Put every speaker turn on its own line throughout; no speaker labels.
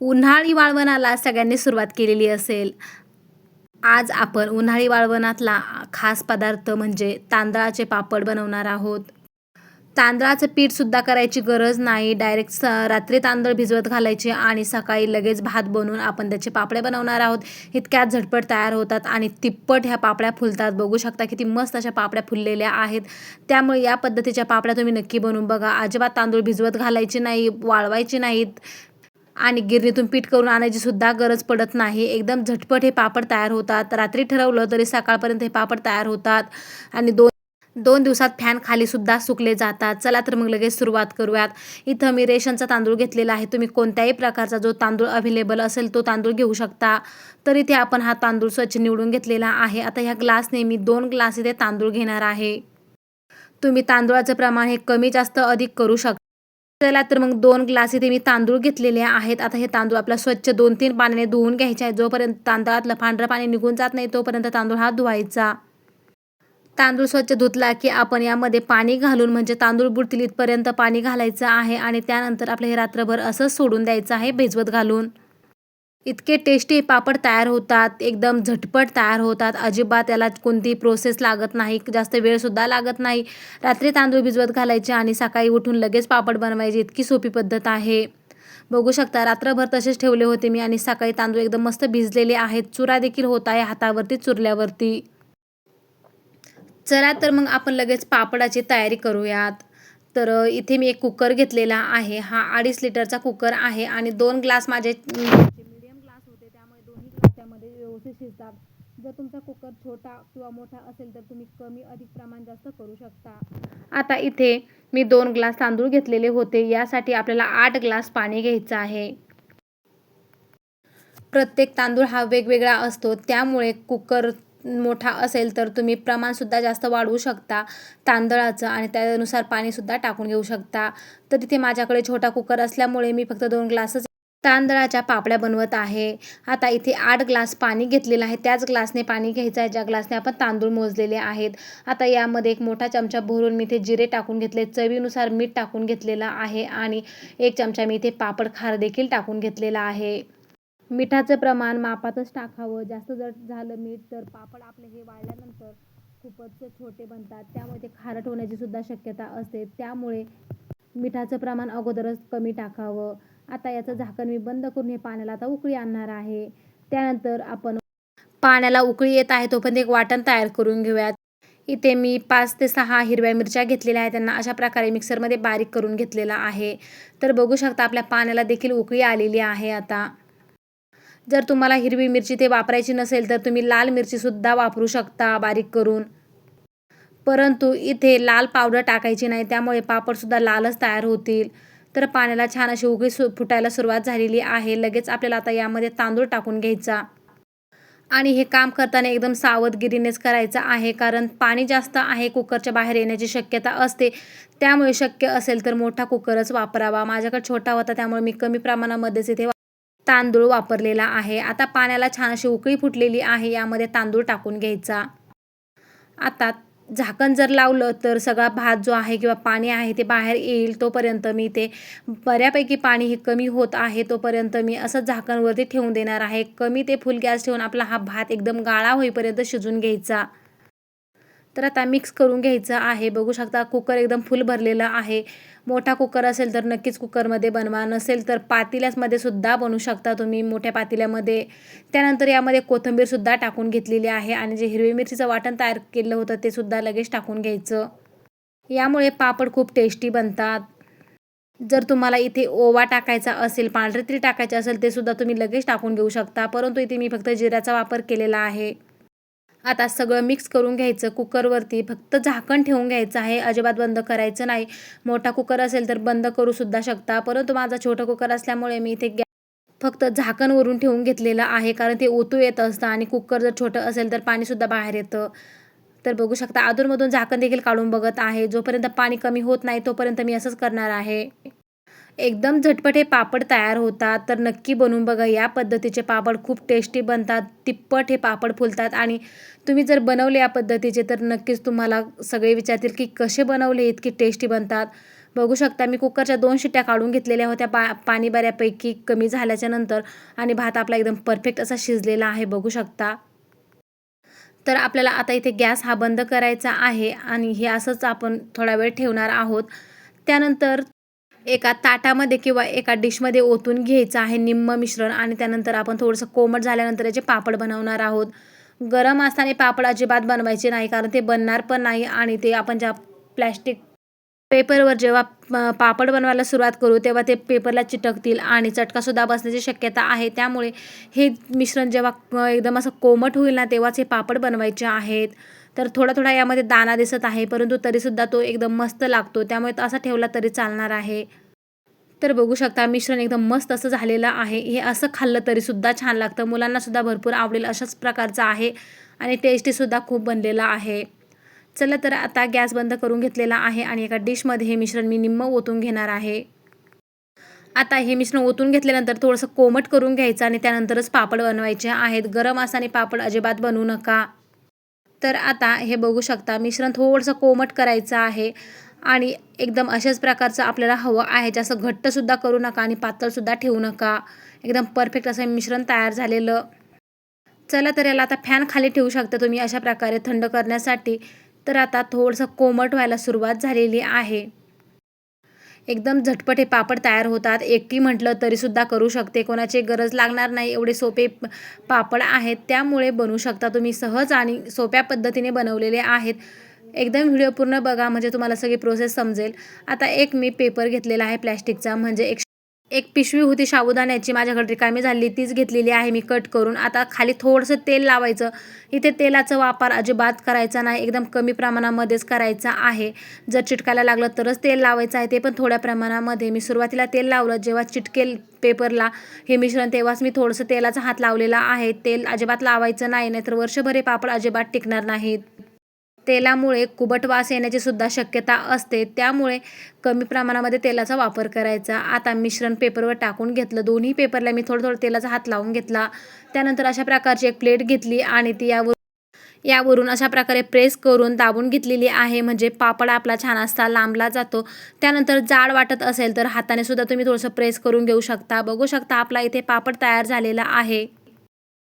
उन्हाळी वाळवणाला सगळ्यांनी सुरुवात केलेली असेल. आज आपण उन्हाळी वाळवणातला खास पदार्थ म्हणजे तांदळाचे पापड बनवणार आहोत. तांदळाचं पीठसुद्धा करायची गरज नाही. डायरेक्ट स रात्री तांदूळ भिजवत घालायचे आणि सकाळी लगेच भात बनवून आपण त्याचे पापडे बनवणार आहोत. इतक्यात झटपट तयार होतात आणि तिप्पट ह्या पापड्या फुलतात. बघू शकता किती मस्त अशा पापड्या फुललेल्या आहेत. त्यामुळे या पद्धतीच्या पापड्या तुम्ही नक्की बनवून बघा. अजिबात तांदूळ भिजवत घालायचे नाही वाळवायचे नाहीत. आणि गिरणीतून पीठ करून आणायची सुद्धा गरज पडत नाही. एकदम झटपट हे पापड तयार होतात. रात्री ठरवलं तरी सकाळपर्यंत हे पापड तयार होतात. आणि दोन दोन दिवसात फॅन खाली सुद्धा सुकले जातात. चला तर मग लगेच सुरुवात करूयात. इथं मी रेशनचा तांदूळ घेतलेला आहे. तुम्ही कोणत्याही प्रकारचा जो तांदूळ अवेलेबल असेल तो तांदूळ घेऊ शकता. तर इथे आपण हा तांदूळ स्वच्छ निवडून घेतलेला आहे. आता ह्या ग्लासने मी दोन ग्लास इथे तांदूळ घेणार आहे. तुम्ही तांदूळाचं प्रमाण हे कमी जास्त अधिक करू शकता चला तर मग दोन ग्लास इथे मी तांदूळ घेतलेले आहेत. आता हे तांदूळ आपला स्वच्छ दोन तीन पाण्याने धुवून घ्यायचे आहे जोपर्यंत तांदळातलं पांढरं पाणी निघून जात नाही तोपर्यंत तांदूळ हा धुवायचा. तांदूळ स्वच्छ धुतला की आपण यामध्ये पाणी घालून म्हणजे तांदूळ बुडतील इथपर्यंत पाणी घालायचं आहे आणि त्यानंतर आपलं हे रात्रभर असंच सोडून द्यायचं आहे भिजवत घालून. इतके टेस्टी पापड तयार होतात एकदम झटपट तयार होतात. अजिबात त्याला कोणती प्रोसेस लागत नाही जास्त वेळसुद्धा लागत नाही. रात्री तांदूळ भिजवत घालायचे आणि सकाळी उठून लगेच पापड बनवायची. इतकी सोपी पद्धत आहे. बघू शकता रात्रभर तसेच ठेवले होते मी आणि सकाळी तांदूळ एकदम मस्त भिजलेले आहेत. चुरा देखील होत आहे हातावरती चुरल्यावरती. चला तर मग आपण लगेच पापडाची तयारी करूयात. तर इथे मी एक कुकर घेतलेला आहे. हा अडीच लिटरचा कुकर आहे आणि दोन ग्लास माझे मिडियम ग्लास होते त्यामुळे दोन्ही ग्लास असे शिजतात जर तुमचा कुकर छोटा किंवा मोठा असेल तर तुम्ही कमी अधिक प्रमाण जास्त करू शकता. आता इथे मी दोन ग्लास तांदूळ घेतलेले होते. यासाठी आपल्याला आठ ग्लास पाणी घ्यायचं आहे. प्रत्येक तांदूळ हा वेगवेगळा असतो. त्यामुळे कुकर मोठा असेल तर तुम्ही प्रमाणसुद्धा जास्त वाढवू शकता. तांदळाचं आणि त्यानुसार पाणीसुद्धा टाकून घेऊ शकता. तर तिथे माझ्याकडे छोटा कुकर असल्यामुळे मी फक्त दोन ग्लासच तांदळाच्या पापड्या बनवत आहे. आता इथे आठ ग्लास पाणी घेतलेलं आहे. त्याच ग्लासने पाणी घ्यायचं आहे. ज्या ग्लासने आपण तांदूळ मोजलेले आहेत. आता यामध्ये एक मोठा चमचा भरून मी इथे जिरे टाकून घेतले. चवीनुसार मीठ टाकून घेतलेलं आहे. आणि एक चमचा मी इथे पापड खार देखील टाकून घेतलेला आहे. मिठाचं प्रमाण मापातच टाकावं. जास्त जर झालं मीठ तर पापड आपले हे वाळल्यानंतर खूपच छोटे बनतात. त्यामुळे ते खारट होण्याची सुद्धा शक्यता असते. त्यामुळे मिठाचं प्रमाण अगोदरच कमी टाकावं. आता याचं झाकण मी बंद करून हे पाण्याला आता उकळी आणणार आहे. त्यानंतर आपण पाण्याला उकळी येत आहे तोपर्यंत एक वाटण तयार करून घेऊयात. इथे मी पाच ते सहा हिरव्या मिरच्या घेतलेल्या आहेत. त्यांना अशा प्रकारे मिक्सरमध्ये बारीक करून घेतलेला आहे. तर बघू शकता आपल्या पाण्याला देखील उकळी आलेली आहे आता. जर तुम्हाला हिरवी मिरची ते वापरायची नसेल तर तुम्ही लाल मिरचीसुद्धा वापरू शकता बारीक करून. परंतु इथे लाल पावडर टाकायची नाही त्यामुळे पापडसुद्धा लालच तयार होतील. तर पाण्याला छान अशी उकळी सु फुटायला सुरुवात झालेली आहे. लगेच आपल्याला आता यामध्ये तांदूळ टाकून घ्यायचा. आणि हे काम करताना एकदम सावधगिरीनेच करायचं आहे. कारण पाणी जास्त आहे कुकरच्या बाहेर येण्याची शक्यता असते. त्यामुळे शक्य असेल तर मोठा कुकरच वापरावा. माझ्याकडे छोटा होता त्यामुळे मी कमी प्रमाणामध्येच इथे तांदूळ वापरलेला आहे. आता पाण्याला छान अशी उकळी फुटलेली आहे. यामध्ये तांदूळ टाकून घ्यायचा. आता झाकण जर लावलं तर सगळा भात जो आहे किंवा पाणी आहे ते बाहेर येईल तोपर्यंत मी ते बऱ्यापैकी पाणी हे कमी होत आहे तोपर्यंत मी असं झाकणवरती ठेवून देणार आहे. कमी ते फुल गॅस ठेवून आपला हा भात एकदम गाळा होईपर्यंत शिजून घ्यायचा. तर आता मिक्स करून घ्यायचं आहे. बघू शकता कुकर एकदम फुल भरलेलं आहे. मोठा कुकर असेल तर नक्कीच कुकरमध्ये बनवा. नसेल तर पातेल्यामध्ये सुद्धा बनवू शकता तुम्ही मोठ्या पातेल्यामध्ये. त्यानंतर यामध्ये कोथिंबीरसुद्धा टाकून घेतलेली आहे आणि जे हिरवी मिरचीचं वाटण तयार केलं होतं ते सुद्धा लगेच टाकून घ्यायचं. यामुळे पापड खूप टेस्टी बनतात. जर तुम्हाला इथे ओवा टाकायचा असेल पांढरे तीळ टाकायचे असेल ते सुद्धा तुम्ही लगेच टाकून घेऊ शकता. परंतु इथे मी फक्त जिऱ्याचा वापर केलेला आहे. आता सगळं मिक्स करून घ्यायचं कुकरवरती फक्त झाकण ठेवून घ्यायचं आहे. अजिबात बंद करायचं नाही. मोठा कुकर असेल तर बंद करू सुद्धा शकता. परंतु माझा छोटा कुकर असल्यामुळे मी इथे गॅ फक्त झाकण वरून ठेवून घेतलेलं आहे. कारण ते ओतू येत असतं आणि कुकर जर छोटं असेल तर पाणीसुद्धा बाहेर येतं. तर बघू शकता अधूनमधून झाकण देखील काढून बघत आहे. जोपर्यंत पाणी कमी होत नाही तोपर्यंत मी असंच करणार आहे. एकदम झटपट हे पापड तयार होतात. तर नक्की बनवून बघा या पद्धतीचे पापड खूप टेस्टी बनतात तिप्पट हे पापड फुलतात आणि तुम्ही जर बनवले या पद्धतीचे तर नक्कीच तुम्हाला सगळे विचारतील की कसे बनवले इतकी टेस्टी बनतात. बघू शकता मी कुकरच्या दोन शिट्ट्या काढून घेतलेल्या होत्या पा पाणी बऱ्यापैकी कमी झाल्याच्यानंतर आणि भात आपला एकदम परफेक्ट असा शिजलेला आहे बघू शकता. तर आपल्याला आता इथे गॅस हा बंद करायचा आहे आणि हे असंच आपण थोडा वेळ ठेवणार आहोत. त्यानंतर एका ताटामध्ये किंवा एका डिशमध्ये ओतून घ्यायचं आहे निम्म मिश्रण आणि त्यानंतर आपण थोडंसं कोमट झाल्यानंतर याचे पापड बनवणार आहोत. गरम असताना पापड अजिबात बनवायचे नाही कारण ते बनणार पण नाही आणि ते आपण ज्या प्लॅस्टिक पेपरवर जेव्हा पापड बनवायला सुरुवात करू तेव्हा ते पेपरला चिटकतील आणि चटकासुद्धा बसण्याची शक्यता आहे. त्यामुळे हे मिश्रण जेव्हा एकदम असं कोमट होईल ना तेव्हाच हे पापड बनवायचे आहेत. तर थोडा थोडा यामध्ये दाना दिसत आहे परंतु तरीसुद्धा तो एकदम मस्त लागतो. त्यामुळे तो असा ठेवला तरी चालणार आहे. तर बघू शकता मिश्रण एकदम मस्त असं झालेलं आहे. हे असं खाल्लं तरीसुद्धा छान लागतं. मुलांनासुद्धा भरपूर आवडेल अशाच प्रकारचं आहे आणि टेस्टीसुद्धा खूप बनलेला आहे. चला तर आता गॅस बंद करून घेतलेला आहे आणि एका डिशमध्ये हे मिश्रण मी निम्म ओतून घेणार आहे. आता हे मिश्रण ओतून घेतल्यानंतर थोडंसं कोमट करून घ्यायचं आणि त्यानंतरच पापड बनवायचे आहेत. गरम असाने पापड अजिबात बनवू नका. तर आता हे बघू शकता मिश्रण थोडंसं कोमट करायचं आहे आणि एकदम अशाच प्रकारचं आपल्याला हवं आहे. जास्त घट्टसुद्धा करू नका आणि पातळसुद्धा ठेवू नका. एकदम परफेक्ट असं मिश्रण तयार झालेलं. चला तर याला आता फॅन खाली ठेवू शकता तुम्ही अशा प्रकारे थंड करण्यासाठी. तर आता थोडंसं कोमट व्हायला सुरुवात झालेली आहे. एकदम झटपट हे पापड तयार होतात. एकटी म्हटलं तरीसुद्धा करू शकते. कोणाची गरज लागणार नाही. एवढे सोपे पापड आहेत. त्यामुळे बनवू शकता तुम्ही. सहज आणि सोप्या पद्धतीने बनवलेले आहेत. एकदम व्हिडिओ पूर्ण बघा. म्हणजे तुम्हाला सगळी प्रोसेस समजेल. आता एक मी पेपर घेतलेला आहे प्लॅस्टिकचा म्हणजे एक एक पिशवी होती साबुदाण्याची माझ्याकडे रिकामी झाली तीच घेतलेली आहे मी कट करून. आता खाली थोडंसं तेल लावायचं. इथे तेलाचा वापर अजिबात करायचा नाही एकदम कमी प्रमाणामध्येच करायचा आहे. जर चिटकायला लागलं तरच तेल लावायचं आहे ते पण थोड्या प्रमाणामध्ये. मी सुरुवातीला तेल लावलं जेव्हा चिटकेल पेपरला हे मिश्रण तेव्हाच मी थोडंसं तेलाचा हात लावलेला आहे. तेल अजिबात लावायचं नाही नाहीतर वर्षभर हे पापड अजिबात टिकणार नाहीत. तेलामुळे कुबट वास येण्याची सुद्धा शक्यता असते. त्यामुळे कमी प्रमाणामध्ये तेलाचा वापर करायचा. आता मिश्रण पेपरवर टाकून घेतलं. दोन्ही पेपरला मी थोडं थोडं तेलाचा हात लावून घेतला. त्यानंतर अशा प्रकारची एक प्लेट घेतली आणि ती यावर यावरून अशा प्रकारे प्रेस करून दाबून घेतलेली आहे. म्हणजे पापड आपला छान असता लांबला जातो. त्यानंतर जाड वाटत असेल तर हाताने सुद्धा तुम्ही थोडंसं प्रेस करून घेऊ शकता. बघू शकता आपला इथे पापड तयार झालेला आहे.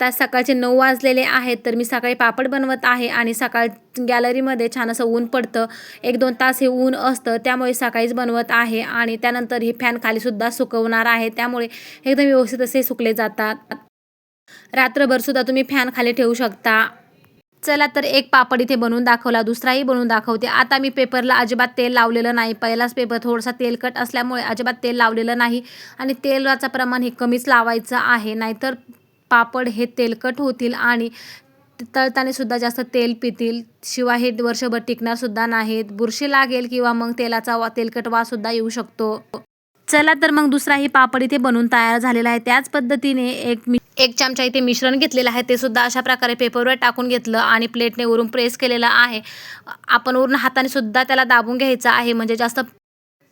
आता सकाळचे नऊ वाजलेले आहेत तर मी सकाळी पापड बनवत आहे आणि सकाळ गॅलरीमध्ये छान असं ऊन पडतं. एक दोन तास हे ऊन असतं त्यामुळे सकाळीच बनवत आहे आणि त्यानंतर हे फॅन खालीसुद्धा सुकवणार आहे. त्यामुळे एकदम व्यवस्थित असे सुकले जातात. रात्रभरसुद्धा तुम्ही फॅन खाली ठेवू शकता. चला तर एक पापड इथे बनवून दाखवला दुसराही बनवून दाखवते. आता मी पेपरला अजिबात तेल लावलेलं नाही. पहिलाच पेपर थोडासा तेलकट असल्यामुळे अजिबात तेल लावलेलं नाही आणि तेलाचं प्रमाण हे कमीच लावायचं आहे. नाहीतर पापड हे तेलकट होतील आणि तळताने सुद्धा जास्त तेल पितील. शिवाय हे वर्षभर टिकणार सुद्धा नाहीत. बुरशी लागेल किंवा मग तेलाचा वा तेलकट वाससुद्धा येऊ शकतो. चला तर मग दुसराही पापड इथे बनवून तयार झालेला आहे. त्याच पद्धतीने एक एक चमचा इथे मिश्रण घेतलेलं आहे. ते सुद्धा अशा प्रकारे पेपरवर टाकून घेतलं आणि प्लेटने वरून प्रेस केलेलं आहे. आपण वरून हाताने सुद्धा त्याला दाबून घ्यायचं आहे. म्हणजे जास्त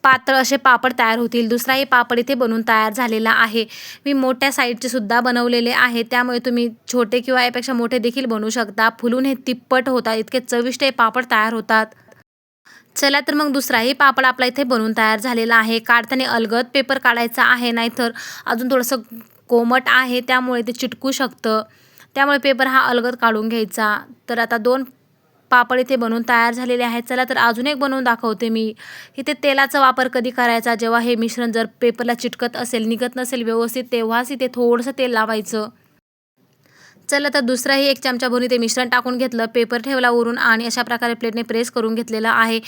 पातळ असे पापड तयार होतील. दुसराही पापड इथे बनून तयार झालेला आहे. मी मोठ्या साईजचे सुद्धा बनवलेले आहे. त्यामुळे तुम्ही छोटे किंवा यापेक्षा मोठे देखील बनवू शकता. फुलून हे तिप्पट होतात. इतके चविष्ट हे पापड तयार होतात. चला तर मग दुसराही पापड आपला इथे बनवून तयार झालेला आहे. काढताना अलगद पेपर काढायचा आहे. नाहीतर अजून थोडंसं कोमट आहे. त्यामुळे ते चिटकू शकतं. त्यामुळे पेपर हा अलगद काढून घ्यायचा. तर आता दोन पापड इथे बनवून तयार झालेले आहेत. चला तर अजून एक बनवून दाखवते मी. इथे तेलाचा वापर कधी करायचा? जेव्हा हे मिश्रण जर पेपरला चिटकत असेल निघत नसेल व्यवस्थित तेव्हाच इथे थोडंसं तेल लावायचं. चला तर दुसराही एक चमचा भरून ते मिश्रण टाकून घेतलं. पेपर ठेवला वरून आणि अशा प्रकारे प्लेटने प्रेस करून घेतलेलं आहे.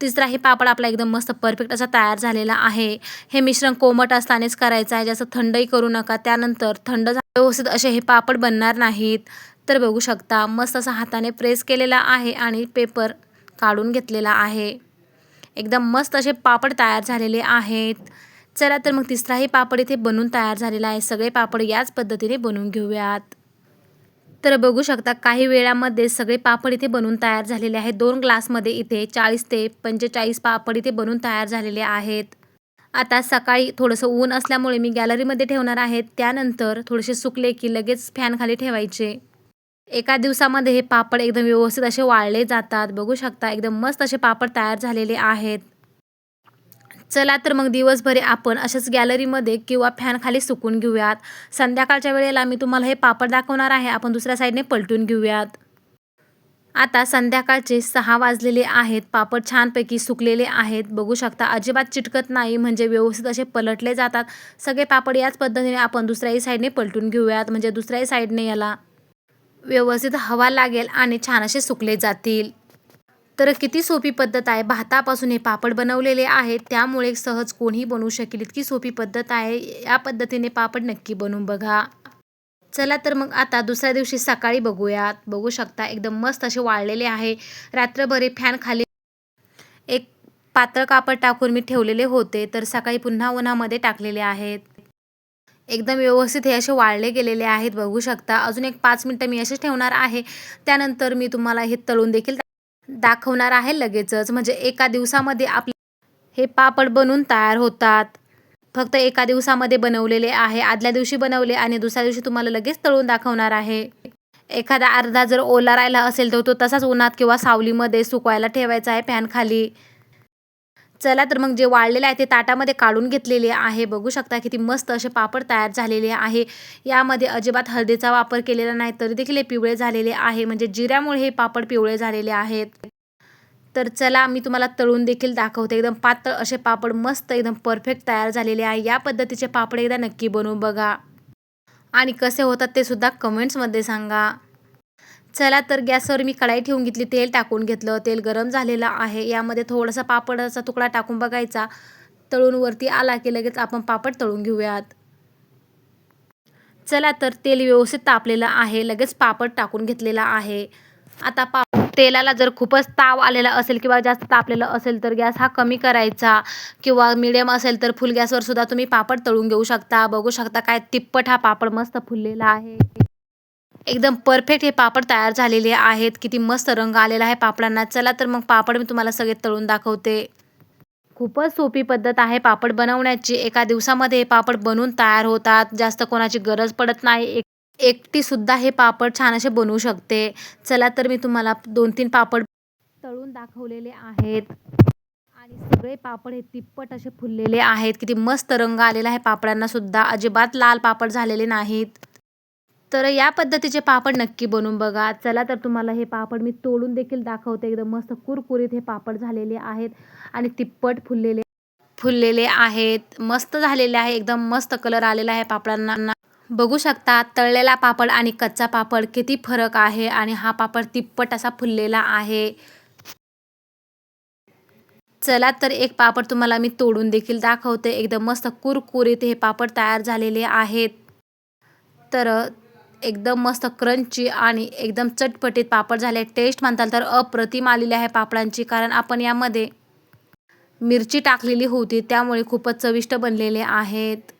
तिसरा हे पापड आपला एकदम मस्त परफेक्ट असा तयार झालेला आहे. हे मिश्रण कोमट असतानाच करायचं आहे. जास्त थंडही करू नका. त्यानंतर थंड व्यवस्थित असे हे पापड बनणार नाहीत. तर बघू शकता मस्त असा हाताने प्रेस केलेला आहे आणि पेपर काढून घेतलेला आहे. एकदम मस्त असे पापड तयार झालेले आहेत. चला तर मग तिसराही पापड इथे बनवून तयार झालेला आहे. सगळे पापड याच पद्धतीने बनवून घेऊयात. तर बघू शकता काही वेळामध्ये सगळे पापड इथे बनवून तयार झालेले आहेत. दोन ग्लासमध्ये इथे चाळीस ते पंचेचाळीस पापड इथे बनवून तयार झालेले आहेत. आता सकाळी थोडंसं ऊन असल्यामुळे मी गॅलरीमध्ये ठेवणार आहे. त्यानंतर थोडेसे सुकले की लगेच फॅनखाली ठेवायचे. एका दिवसामध्ये हे पापड एकदम व्यवस्थित असे वाळले जातात. बघू शकता एकदम मस्त असे पापड तयार झालेले आहेत. चला तर मग दिवसभर आपण अशाच गॅलरीमध्ये किंवा फॅनखाली सुकून घेऊयात. संध्याकाळच्या वेळेला मी तुम्हाला हे पापड दाखवणार आहे. आपण दुसऱ्या साईडने पलटून घेऊयात. आता संध्याकाळचे सहा वाजलेले आहेत. पापड छानपैकी सुकलेले आहेत. बघू शकता अजिबात चिटकत नाही म्हणजे व्यवस्थित असे पलटले जातात. सगळे पापड याच पद्धतीने आपण दुसऱ्याही साईडने पलटून घेऊयात. म्हणजे दुसऱ्याही साईडने याला. व्यवस्थित हवा लागेल आणि छान असे सुकले जातील. तर किती सोपी पद्धत आहे? भातापासून हे पापड बनवलेले आहेत. त्यामुळे सहज कोणीही बनवू शकेल इतकी सोपी पद्धत आहे. या पद्धतीने पापड नक्की बनवून बघा. चला तर मग आता दुसऱ्या दिवशी सकाळी बघूयात. बघू शकता एकदम मस्त असे वाळलेले आहे. रात्रभर हे फॅन खाली एक पातळ कापड टाकून मी ठेवलेले होते. तर सकाळी पुन्हा उन्हामध्ये टाकलेले आहेत. एकदम व्यवस्थित हे असे वाळले गेलेले आहेत बघू शकता. अजून एक पाच मिनटं मी असेच ठेवणार आहे. त्यानंतर मी तुम्हाला हे तळून देखील दाखवणार आहे लगेचच. म्हणजे एका दिवसामध्ये आपले हे पापड बनून तयार होतात. फक्त एका दिवसामध्ये बनवलेले आहे. आदल्या दिवशी बनवले आणि दुसऱ्या दिवशी तुम्हाला लगेच तळून दाखवणार आहे. एखादा अर्धा जर ओला राहिला असेल तर तो तसाच उन्हात किंवा सावलीमध्ये सुकवायला ठेवायचा आहे फॅनखाली चला तर मग जे वाळलेले आहे ते ताटामध्ये काढून घेतलेले आहे. बघू शकता किती मस्त असे पापड तयार झालेले आहे. यामध्ये अजिबात हळदीचा वापर केलेला नाही तरी देखील हे पिवळे झालेले आहे. म्हणजे जिऱ्यामुळे हे पापड पिवळे झालेले आहेत. तर चला मी तुम्हाला तळून देखील दाखवते. एकदम पातळ असे पापड मस्त एकदम परफेक्ट तयार झालेले आहे. या पद्धतीचे पापड एकदा नक्की बनवून बघा. आणि कसे होतात ते सुद्धा कमेंट्समध्ये सांगा. चला तर गॅसवर मी कढाई ठेवून घेतली तेल टाकून घेतलं तेल गरम झालेलं आहे. यामध्ये थोडासा पापडाचा तुकडा टाकून बघायचा. तळून वरती आला की लगेच आपण पापड तळून घेऊयात. चला तर तेल व्यवस्थित तापलेलं आहे. लगेच पापड टाकून घेतलेला आहे. आता पाप तेलाला जर खूपच ताव आलेला असेल किंवा जास्त तापलेलं असेल तर गॅस हा कमी करायचा. किंवा मिडियम असेल तर फुल गॅसवर सुद्धा तुम्ही पापड तळून घेऊ शकता. बघू शकता काय तिप्पट हा पापड मस्त फुललेला आहे. एकदम परफेक्ट हे पापड तयार झालेले आहेत. किती मस्त रंग आलेला आहे पापडांना. चला तर मग पापड मी तुम्हाला सगळे तळून दाखवते. खूपच सोपी पद्धत आहे पापड बनवण्याची. एका दिवसामध्ये हे पापड बनवून तयार होतात. जास्त कोणाची गरज पडत नाही. एक एकटीसुद्धा हे पापड छान असे बनवू शकते. चला तर मी तुम्हाला दोन तीन पापड तळून दाखवलेले आहेत. आणि सगळे पापड हे तिप्पट असे फुललेले आहेत. किती मस्त रंग आलेला आहे पापडांना सुद्धा. अजिबात लाल पापड झालेले नाहीत. तर या पद्धतीचे पापड नक्की बनवून बघा. चला तर तुम्हाला हे पापड मी तोडून देखील दाखवते. एकदम मस्त कुरकुरीत हे पापड झालेले आहेत आणि तिप्पट फुललेले फुललेले आहेत. मस्त झालेले आहे. एकदम मस्त कलर आलेला आहे पापडांना. बघू शकता तळलेला पापड आणि कच्चा पापड किती फरक आहे आणि हा पापड तिप्पट असा फुललेला आहे. चला तर एक पापड तुम्हाला मी तोडून देखील दाखवते. एकदम मस्त कुरकुरीत हे पापड तयार झालेले आहेत. तर एकदम मस्त क्रंची आणि एकदम चटपटीत पापड झाले. टेस्ट म्हणताल तर अप्रतिम आलेली आहे पापडांची कारण आपण यामध्ये मिरची टाकलेली होती त्यामुळे खूपच चविष्ट बनलेले आहेत.